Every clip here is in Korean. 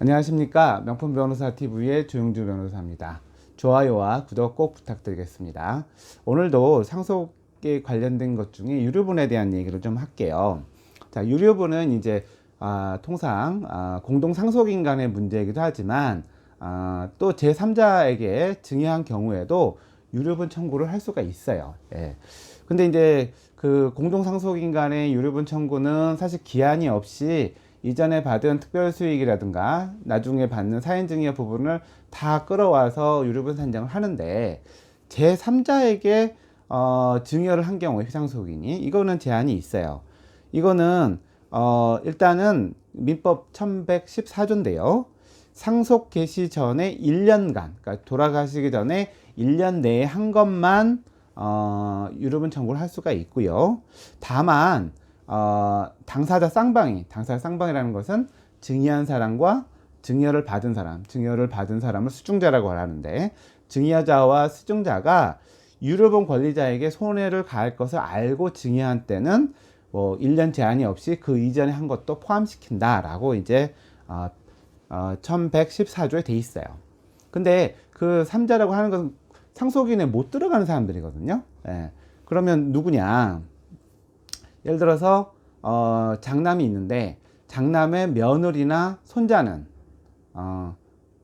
안녕하십니까 명품 변호사 TV의 조용주 변호사입니다. 좋아요와 구독 꼭 부탁드리겠습니다. 오늘도 상속에 관련된 것 중에 유류분에 대한 얘기를 좀 할게요. 자, 유류분은 이제 아, 통상 아, 공동 상속인 간의 문제이기도 하지만 아, 또 제3자에게 증여한 경우에도 유류분 청구를 할 수가 있어요. 예. 근데 이제 그 공동 상속인 간의 유류분 청구는 사실 기한이 없이 이전에 받은 특별 수익이라든가 나중에 받는 사인증여 부분을 다 끌어와서 유류분 산정을 하는데 제3자에게 어, 증여를 한 경우에 휘상속인이 이거는 제한이 있어요. 이거는 어, 일단은 민법 1114조인데요. 상속 개시 전에 1년간, 그러니까 돌아가시기 전에 1년 내에 한 것만 어, 유류분 청구를 할 수가 있고요. 다만 어, 당사자 쌍방이, 당사자 쌍방이라는 것은 증여한 사람과 증여를 받은 사람, 증여를 받은 사람을 수중자라고 하는데 증여자와 수중자가 유류분 권리자에게 손해를 가할 것을 알고 증여한 때는 뭐 1년 제한이 없이 그 이전에 한 것도 포함시킨다라고 이제 어, 어, 1114조에 돼 있어요. 근데 그 3자라고 하는 것은 상속인에 못 들어가는 사람들이거든요. 예. 그러면 누구냐? 예를 들어서 어, 장남이 있는데 장남의 며느리나 손자는 어,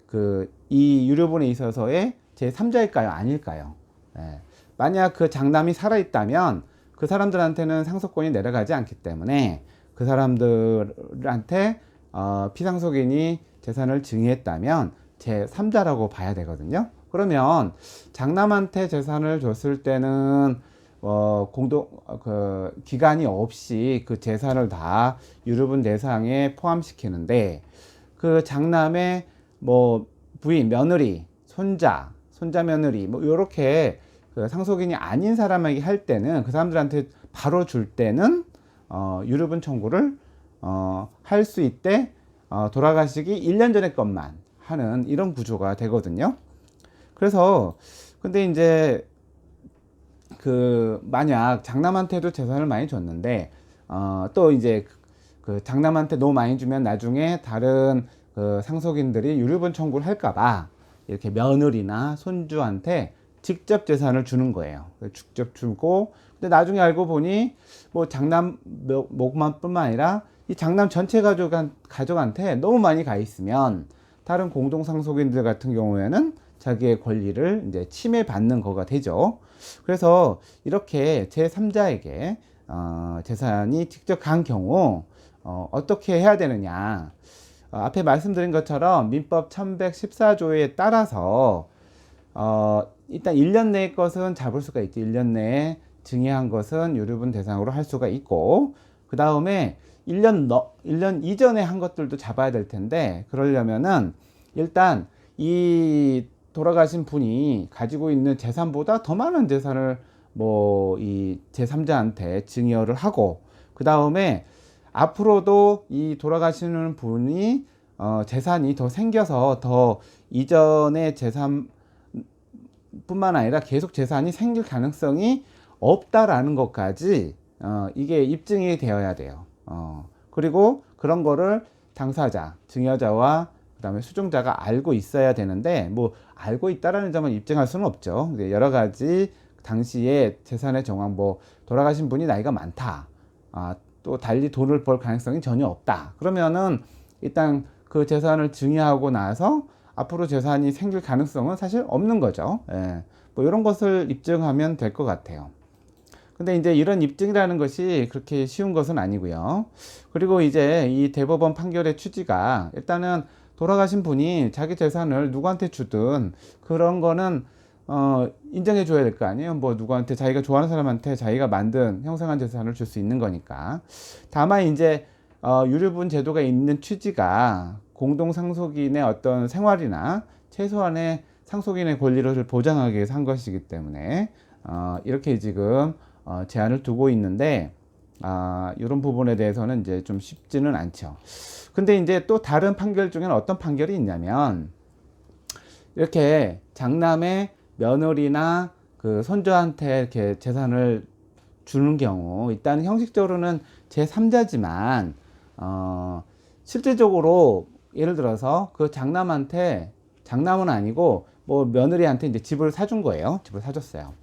그 이 유료분에 있어서의 제 3자일까요? 아닐까요? 예. 만약 그 장남이 살아 있다면 그 사람들한테는 상속권이 내려가지 않기 때문에 그 사람들한테 어, 피상속인이 재산을 증여했다면 제 3자라고 봐야 되거든요. 그러면 장남한테 재산을 줬을 때는 어, 공동, 그, 기간이 없이 그 재산을 다 유류분 대상에 포함시키는데, 그 장남의 뭐, 부인, 며느리, 손자, 손자 며느리, 뭐, 요렇게 그 상속인이 아닌 사람에게 할 때는 그 사람들한테 바로 줄 때는, 어, 유류분 청구를, 어, 할 수 있대, 어, 돌아가시기 1년 전에 것만 하는 이런 구조가 되거든요. 그래서, 근데 이제, 그 만약 장남한테도 재산을 많이 줬는데 어, 또 이제 그, 그 장남한테 너무 많이 주면 나중에 다른 그 상속인들이 유류분 청구를 할까봐 이렇게 며느리나 손주한테 직접 재산을 주는 거예요. 직접 주고 근데 나중에 알고 보니 뭐 장남 목만뿐만 아니라 이 장남 전체 가족 가족한테 너무 많이 가 있으면 다른 공동 상속인들 같은 경우에는 자기의 권리를 이제 침해받는 거가 되죠. 그래서 이렇게 제3자에게 어, 재산이 직접 간 경우 어, 어떻게 해야 되느냐. 어, 앞에 말씀드린 것처럼 민법 1114조에 따라서 어, 일단 1년 내의 것은 잡을 수가 있죠. 1년 내에 증여한 것은 유류분 대상으로 할 수가 있고 그 다음에 1년 너, 1년 이전에 한 것들도 잡아야 될 텐데 그러려면은 일단 이 돌아가신 분이 가지고 있는 재산보다 더 많은 재산을 뭐 이 제3자한테 증여를 하고 그 다음에 앞으로도 이 돌아가시는 분이 어 재산이 더 생겨서 더 이전의 재산 뿐만 아니라 계속 재산이 생길 가능성이 없다라는 것까지 어 이게 입증이 되어야 돼요. 어 그리고 그런 거를 당사자, 증여자와 그다음에 수종자가 알고 있어야 되는데 뭐 알고 있다라는 점은 입증할 수는 없죠. 여러 가지 당시에 재산의 정황 뭐 돌아가신 분이 나이가 많다. 아, 또 달리 돈을 벌 가능성이 전혀 없다. 그러면은 일단 그 재산을 증여하고 나서 앞으로 재산이 생길 가능성은 사실 없는 거죠. 예. 뭐 이런 것을 입증하면 될 것 같아요. 근데 이제 이런 입증이라는 것이 그렇게 쉬운 것은 아니고요. 그리고 이제 이 대법원 판결의 취지가 일단은 돌아가신 분이 자기 재산을 누구한테 주든 그런 거는 어, 인정해 줘야 될 거 아니에요. 뭐 누구한테 자기가 좋아하는 사람한테 자기가 만든 형성한 재산을 줄 수 있는 거니까. 다만 이제 어, 유류분 제도가 있는 취지가 공동 상속인의 어떤 생활이나 최소한의 상속인의 권리를 보장하기 위해서 한 것이기 때문에 어, 이렇게 지금 어, 제한을 두고 있는데 아, 이런 부분에 대해서는 이제 좀 쉽지는 않죠. 근데 이제 또 다른 판결 중에는 어떤 판결이 있냐면 이렇게 장남의 며느리나 그 손주한테 이렇게 재산을 주는 경우 일단 형식적으로는 제 3자지만 어 실질적으로 예를 들어서 그 장남한테 장남은 아니고 뭐 며느리한테 이제 집을 사준 거예요. 집을 사줬어요.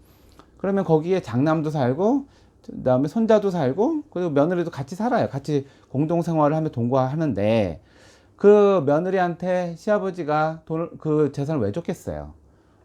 그러면 거기에 장남도 살고 그다음에 손자도 살고 그리고 며느리도 같이 살아요. 같이 공동 생활을 하며 동거하는데 그 며느리한테 시아버지가 돈, 그 재산을 왜 줬겠어요?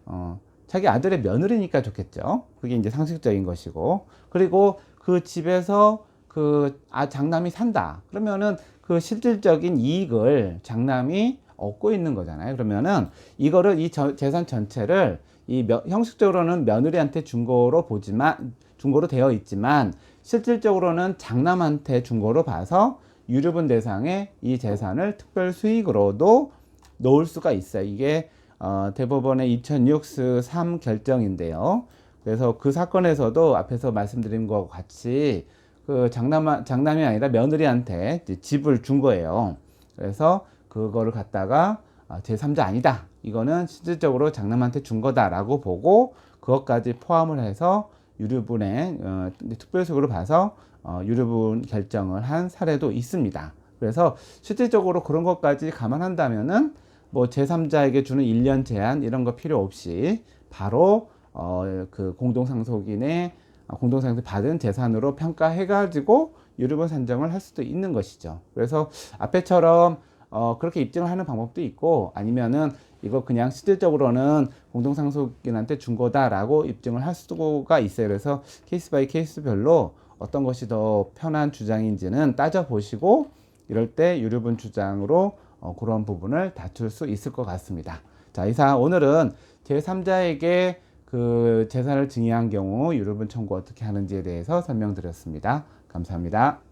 어, 자기 아들의 며느리니까 줬겠죠. 그게 이제 상식적인 것이고. 그리고 그 집에서 그, 아, 장남이 산다. 그러면은 그 실질적인 이익을 장남이 얻고 있는 거잖아요. 그러면은 이거를 이 저- 재산 전체를 이 며- 형식적으로는 며느리한테 준 거로 보지만, 준 거로 되어 있지만 실질적으로는 장남한테 준 거로 봐서 유류분 대상에 이 재산을 특별 수익으로도 놓을 수가 있어요. 이게 어, 대법원의 2006스 3 결정인데요. 그래서 그 사건에서도 앞에서 말씀드린 것과 같이 그 장남 장남이 아니라 며느리한테 집을 준 거예요. 그래서 그거를 갖다가 아, 제3자 아니다. 이거는 실질적으로 장남한테 준 거다라고 보고 그것까지 포함을 해서 유류분의 어, 특별수익으로 봐서 어, 유류분 결정을 한 사례도 있습니다. 그래서 실질적으로 그런 것까지 감안한다면은 뭐 제3자에게 주는 1년 제한 이런 거 필요 없이 바로 어, 그 공동상속인의 어, 공동상속 받은 재산으로 평가해 가지고 유류분 산정을 할 수도 있는 것이죠. 그래서 앞에처럼 어, 그렇게 입증을 하는 방법도 있고 아니면은 이거 그냥 실질적으로는 공동상속인한테 준 거다라고 입증을 할 수가 있어요. 그래서 케이스 바이 케이스별로 어떤 것이 더 편한 주장인지는 따져보시고 이럴 때 유류분 주장으로 어, 그런 부분을 다툴 수 있을 것 같습니다. 자, 이상 오늘은 제3자에게 그 재산을 증여한 경우 유류분 청구 어떻게 하는지에 대해서 설명드렸습니다. 감사합니다.